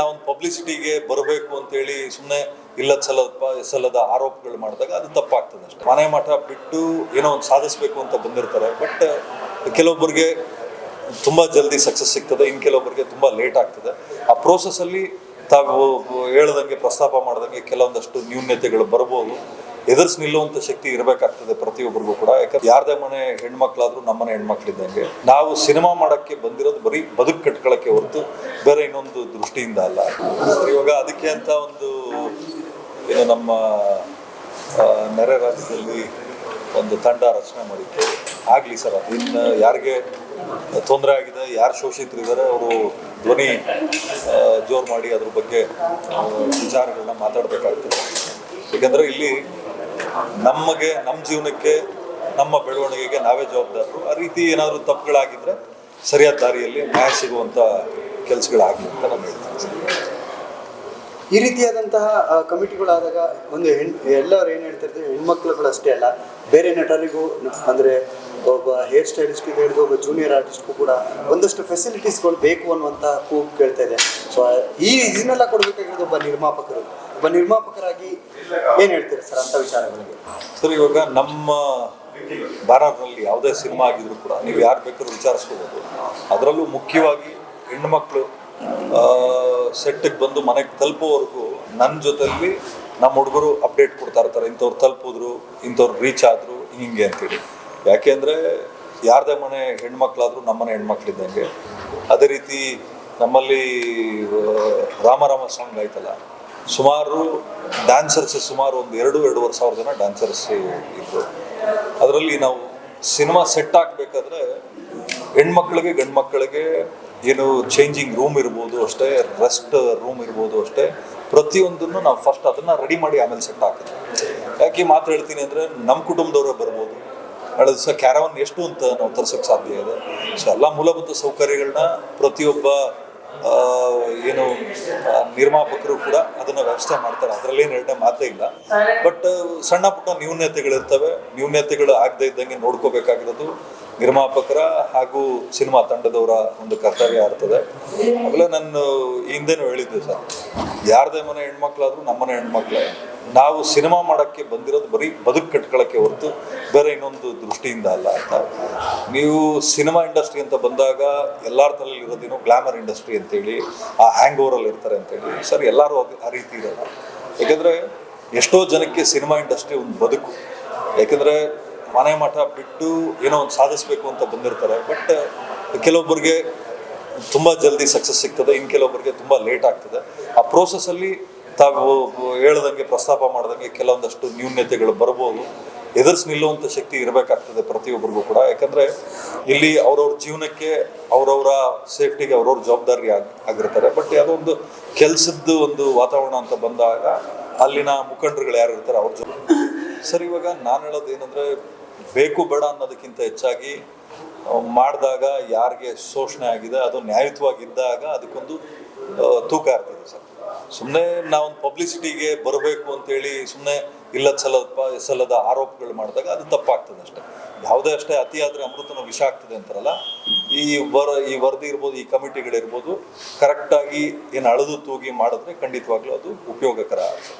ನಾವೊಂದು ಪಬ್ಲಿಸಿಟಿಗೆ ಬರಬೇಕು ಅಂತೇಳಿ ಸುಮ್ಮನೆ ಇಲ್ಲ ಸಲ್ಲದ ಸಲದ ಆರೋಪಗಳು ಮಾಡಿದಾಗ ಅದು ತಪ್ಪಾಗ್ತದೆ ಅಷ್ಟೇ. ಮನೆ ಮಠ ಬಿಟ್ಟು ಏನೋ ಒಂದು ಸಾಧಿಸಬೇಕು ಅಂತ ಬಂದಿರ್ತಾರೆ. ಬಟ್ ಕೆಲವೊಬ್ಬರಿಗೆ ತುಂಬ ಜಲ್ದಿ ಸಕ್ಸಸ್ ಸಿಗ್ತದೆ ಇನ್ನು ಕೆಲವೊಬ್ಬರಿಗೆ ತುಂಬ ಲೇಟ್ ಆಗ್ತದೆ. ಆ ಪ್ರೋಸೆಸ್ಸಲ್ಲಿ ತಾವು ಹೇಳ್ದಂಗೆ, ಪ್ರಸ್ತಾಪ ಮಾಡ್ದಂಗೆ ಕೆಲವೊಂದಷ್ಟು ನ್ಯೂನ್ಯತೆಗಳು ಬರ್ಬೋದು. ಎದುರಿಸಿ ನಿಲ್ಲುವಂತ ಶಕ್ತಿ ಇರಬೇಕಾಗ್ತದೆ ಪ್ರತಿಯೊಬ್ಬರಿಗೂ ಕೂಡ. ಯಾಕಂದ್ರೆ ಯಾರದೇ ಮನೆ ಹೆಣ್ಮಕ್ಳಾದ್ರೂ ನಮ್ಮನೆ ಹೆಣ್ಮಕ್ಳಿದ್ದಂಗೆ ನಾವು ಸಿನಿಮಾ ಮಾಡೋಕ್ಕೆ ಬಂದಿರೋದು ಬರೀ ಬದುಕು ಕಟ್ಕೊಳ್ಳಕ್ಕೆ ಹೊರತು ಬೇರೆ ಇನ್ನೊಂದು ದೃಷ್ಟಿಯಿಂದ ಅಲ್ಲ. ಇವಾಗ ಅದಕ್ಕೆ ಅಂತ ಒಂದು, ಏನು ನಮ್ಮ ನೆರೆ ರಾಜ್ಯದಲ್ಲಿ ಒಂದು ತಂಡ ರಚನೆ ಮಾಡಿತ್ತು ಆಗಲಿ ಸರ್ ಇನ್ನು ಯಾರಿಗೆ ತೊಂದರೆ ಆಗಿದೆ, ಯಾರು ಶೋಷಿತರಿದ್ದಾರೆ ಅವರು ಧ್ವನಿ ಜೋರು ಮಾಡಿ ಅದ್ರ ಬಗ್ಗೆ ವಿಚಾರಗಳನ್ನ ಮಾತಾಡಬೇಕಾಗ್ತದೆ. ಏಕೆಂದರೆ ಇಲ್ಲಿ ನಮಗೆ ನಮ್ಮ ಜೀವನಕ್ಕೆ, ನಮ್ಮ ಬೆಳವಣಿಗೆಗೆ ನಾವೇ ಜವಾಬ್ದಾರರು ಆ ರೀತಿ ಏನಾದರೂ ತಪ್ಪುಗಳಾಗಿದ್ದರೆ ಸರಿಯಾದ ದಾರಿಯಲ್ಲಿ ನ್ಯಾಯ ಸಿಗುವಂಥ ಕೆಲಸಗಳಾಗಲಿ ಅಂತ ನಾನು ಹೇಳ್ತೀನಿ ಈ ರೀತಿಯಾದಂತಹ ಕಮಿಟಿಗಳಾದಾಗ ಒಂದು ಹೆಣ್, ಎಲ್ಲರೂ ಏನು ಹೇಳ್ತಿರ್ತೀವಿ, ಹೆಣ್ಮಕ್ಳುಗಳು ಅಷ್ಟೇ ಅಲ್ಲ. ಬೇರೆ ನಟರಿಗೂ, ಅಂದರೆ ಅಂದ್ರೆ ಒಬ್ಬ ಹೇರ್ ಸ್ಟೈಲಿಸ್ಟ್ಗೆ ಹಿಡಿದು ಒಬ್ಬ ಜೂನಿಯರ್ ಆರ್ಟಿಸ್ಟ್ಗೂ ಕೂಡ ಒಂದಷ್ಟು ಫೆಸಿಲಿಟೀಸ್ಗಳು ಬೇಕು ಅನ್ನುವಂಥ ಕೂಗು ಕೇಳ್ತಾ ಇದೆ. ಸೊ ಈ ಇದನ್ನೆಲ್ಲ ಕೊಡಬೇಕಾಗಿರೋದು ಒಬ್ಬ ನಿರ್ಮಾಪಕರು. ಒಬ್ಬ ನಿರ್ಮಾಪಕರಾಗಿ ಏನು ಹೇಳ್ತೀರಾ ಸರ್ ಅಂಥ ವಿಚಾರಗಳಿಗೆ? ಸರ್, ಇವಾಗ ನಮ್ಮ ಭಾರತದಲ್ಲಿ ಯಾವುದೇ ಸಿನಿಮಾ ಆಗಿದ್ರು ಕೂಡ ನೀವು ಯಾರು ಬೇಕಾದ್ರೂ ವಿಚಾರಿಸ್ಕೋಬೋದು. ಅದರಲ್ಲೂ ಮುಖ್ಯವಾಗಿ ಹೆಣ್ಮಕ್ಳು ಸೆಟ್ಟಿಗೆ ಬಂದು ಮನೆಗೆ ತಲುಪೋವರೆಗೂ ನನ್ನ ಜೊತೆಲಿ ನಮ್ಮ ಹುಡುಗರು ಅಪ್ಡೇಟ್ ಕೊಡ್ತಾ ಇರ್ತಾರೆ. ಇಂಥವ್ರು ತಲುಪಿದ್ರು, ಇಂಥವ್ರು ರೀಚ್ ಆದರು, ಹಿಂಗೆ ಅಂತೇಳಿ ಯಾಕೆಂದರೆ ಯಾರದೇ ಮನೆ ಹೆಣ್ಮಕ್ಳಾದರೂ ನಮ್ಮ ಮನೆ ಹೆಣ್ಮಕ್ಳಿದ್ದಂಗೆ. ಅದೇ ರೀತಿ ನಮ್ಮಲ್ಲಿ ರಾಮರಾಮ ಸಾಂಗ್ ಆಯ್ತಲ್ಲ. ಸುಮಾರು ಡ್ಯಾನ್ಸರ್ಸ್ ಸುಮಾರು ಒಂದು ಎರಡು, ಎರಡೂವರೆ ಸಾವಿರ ಜನ ಡ್ಯಾನ್ಸರ್ಸ್ ಇದ್ದರು ಅದರಲ್ಲಿ ನಾವು ಸಿನಿಮಾ ಸೆಟ್ ಆಗಬೇಕಾದ್ರೆ ಹೆಣ್ಮಕ್ಳಿಗೆ ಗಂಡು ಮಕ್ಕಳಿಗೆ ಏನು ಚೇಂಜಿಂಗ್ ರೂಮ್ ಇರ್ಬೋದು ಅಷ್ಟೇ ರೆಸ್ಟ್ ರೂಮ್ ಇರ್ಬೋದು ಅಷ್ಟೇ, ಪ್ರತಿಯೊಂದನ್ನು ನಾವು ಫಸ್ಟ್ ಅದನ್ನು ರೆಡಿ ಮಾಡಿ ಆಮೇಲೆ ಸೆಟ್ ಹಾಕಿದ್ವಿ ಯಾಕೆ ಮಾತು ಹೇಳ್ತೀನಿ ಅಂದರೆ ನಮ್ಮ ಕುಟುಂಬದವರೇ ಬರ್ಬೋದು. ಅದು ಸಹ ಕ್ಯಾರವನ್ ಎಷ್ಟು ಅಂತ ನಾವು ತರ್ಸೋಕ್ಕೆ ಸಾಧ್ಯ ಇದೆ? ಸೊ ಎಲ್ಲ ಮೂಲಭೂತ ಸೌಕರ್ಯಗಳನ್ನ ಪ್ರತಿಯೊಬ್ಬ ಏನು ನಿರ್ಮಾಪಕರು ಕೂಡ ಅದನ್ನು ವ್ಯವಸ್ಥೆ ಮಾಡ್ತಾರೆ. ಅದರಲ್ಲೇನು ಎರಡನೇ ಮಾತೇ ಇಲ್ಲ. ಬಟ್ ಸಣ್ಣ ಪುಟ್ಟ ನ್ಯೂನ್ಯತೆಗಳಿರ್ತವೆ ನ್ಯೂನ್ಯತೆಗಳು ಆಗದೆ ಇದ್ದಂಗೆ ನೋಡ್ಕೋಬೇಕಾಗಿರೋದು. ನಿರ್ಮಾಪಕರ ಹಾಗೂ ಸಿನಿಮಾ ತಂಡದವರ ಒಂದು ಕರ್ತವ್ಯ ಇರ್ತದೆ ಆಮೇಲೆ ನಾನು ಹಿಂದೇನು ಹೇಳಿದ್ದೆ ಸರ್, ಯಾರದೇ ಮನೆ ಹೆಣ್ಮಕ್ಳಾದ್ರೂ ನಮ್ಮನೆ ಹೆಣ್ಮಕ್ಳೇ. ನಾವು ಸಿನಿಮಾ ಮಾಡೋಕ್ಕೆ ಬಂದಿರೋದು ಬರೀ ಬದುಕು ಕಟ್ಕೊಳ್ಳೋಕ್ಕೆ ಹೊರತು ಬೇರೆ ಇನ್ನೊಂದು ದೃಷ್ಟಿಯಿಂದ ಅಲ್ಲ ಅಂತ. ನೀವು ಸಿನಿಮಾ ಇಂಡಸ್ಟ್ರಿ ಅಂತ ಬಂದಾಗ ಎಲ್ಲರ ತಲೆಯಲ್ಲಿ ಇರೋದೇನು ಗ್ಲಾಮರ್ ಇಂಡಸ್ಟ್ರಿ ಅಂತೇಳಿ, ಆ ಹ್ಯಾಂಗ್ ಓವರಲ್ಲಿ ಇರ್ತಾರೆ ಅಂತೇಳಿ, ಸರ್ ಎಲ್ಲರೂ ಅದು, ಆ ರೀತಿ ಇರಲ್ಲ. ಯಾಕಂದರೆ ಎಷ್ಟೋ ಜನಕ್ಕೆ ಸಿನಿಮಾ ಇಂಡಸ್ಟ್ರಿ ಒಂದು ಬದುಕು. ಯಾಕಂದರೆ ಮನೆ ಮಠ ಬಿಟ್ಟು ಏನೋ ಒಂದು ಸಾಧಿಸಬೇಕು ಅಂತ ಬಂದಿರ್ತಾರೆ. ಬಟ್ ಕೆಲವೊಬ್ಬರಿಗೆ ತುಂಬ ಜಲ್ದಿ ಸಕ್ಸಸ್ ಸಿಗ್ತದೆ ಇನ್ನು ಕೆಲವೊಬ್ಬರಿಗೆ ತುಂಬ ಲೇಟ್ ಆಗ್ತದೆ. ಆ ಪ್ರೋಸೆಸ್ಸಲ್ಲಿ ತಾವು ಹೇಳ್ದಂಗೆ, ಪ್ರಸ್ತಾಪ ಮಾಡ್ದಂಗೆ ಕೆಲವೊಂದಷ್ಟು ನ್ಯೂನ್ಯತೆಗಳು ಬರ್ಬೋದು. ಎದುರಿಸಿ ನಿಲ್ಲುವಂಥ ಶಕ್ತಿ ಇರಬೇಕಾಗ್ತದೆ ಪ್ರತಿಯೊಬ್ಬರಿಗೂ ಕೂಡ. ಯಾಕಂದರೆ ಇಲ್ಲಿ ಅವ್ರವ್ರ ಜೀವನಕ್ಕೆ ಅವರವರ ಸೇಫ್ಟಿಗೆ ಅವ್ರವ್ರ ಜವಾಬ್ದಾರಿ ಆಗಿ, ಆಗಿರ್ತಾರೆ. ಬಟ್ ಯಾವುದೋ ಒಂದು ಕೆಲಸದ್ದು ಒಂದು ವಾತಾವರಣ ಅಂತ ಬಂದಾಗ ಅಲ್ಲಿನ ಮುಖಂಡರುಗಳು ಯಾರು ಇರ್ತಾರೆ, ಅವ್ರ ಜೊತೆ ಸರ್, ಇವಾಗ ನಾನು ಹೇಳೋದು ಏನಂದರೆ ಬೇಕು ಬೇಡ ಅನ್ನೋದಕ್ಕಿಂತ ಹೆಚ್ಚಾಗಿ ಮಾಡಿದಾಗ ಯಾರಿಗೆ ಶೋಷಣೆ ಆಗಿದೆ, ಅದು ನ್ಯಾಯಯುತವಾಗಿದ್ದಾಗ ಅದಕ್ಕೊಂದು ತೂಕ ಇರ್ತದೆ ಸರ್. ಸುಮ್ಮನೆ ನಾವೊಂದು ಪಬ್ಲಿಸಿಟಿಗೆ ಬರಬೇಕು ಅಂತೇಳಿ ಸುಮ್ಮನೆ ಇಲ್ಲದ ಸಲದ ಸಲ್ಲದ ಆರೋಪಗಳು ಮಾಡಿದಾಗ ಅದು ತಪ್ಪಾಗ್ತದೆ ಅಷ್ಟೇ. ಯಾವುದೇ ಅಷ್ಟೇ ಅತಿಯಾದರೆ ಅಮೃತನ ವಿಷ ಆಗ್ತದೆ ಅಂತಾರಲ್ಲ, ಈ ವರ, ಈ ವರದಿ ಇರ್ಬೋದು, ಈ ಕಮಿಟಿಗಳಿರ್ಬೋದು, ಕರೆಕ್ಟಾಗಿ ಏನು ಅಳೆದು ತೂಗಿ ಮಾಡಿದ್ರೆ ಖಂಡಿತವಾಗ್ಲೂ ಅದು ಉಪಯೋಗಕರ ಆಗ್ತದೆ.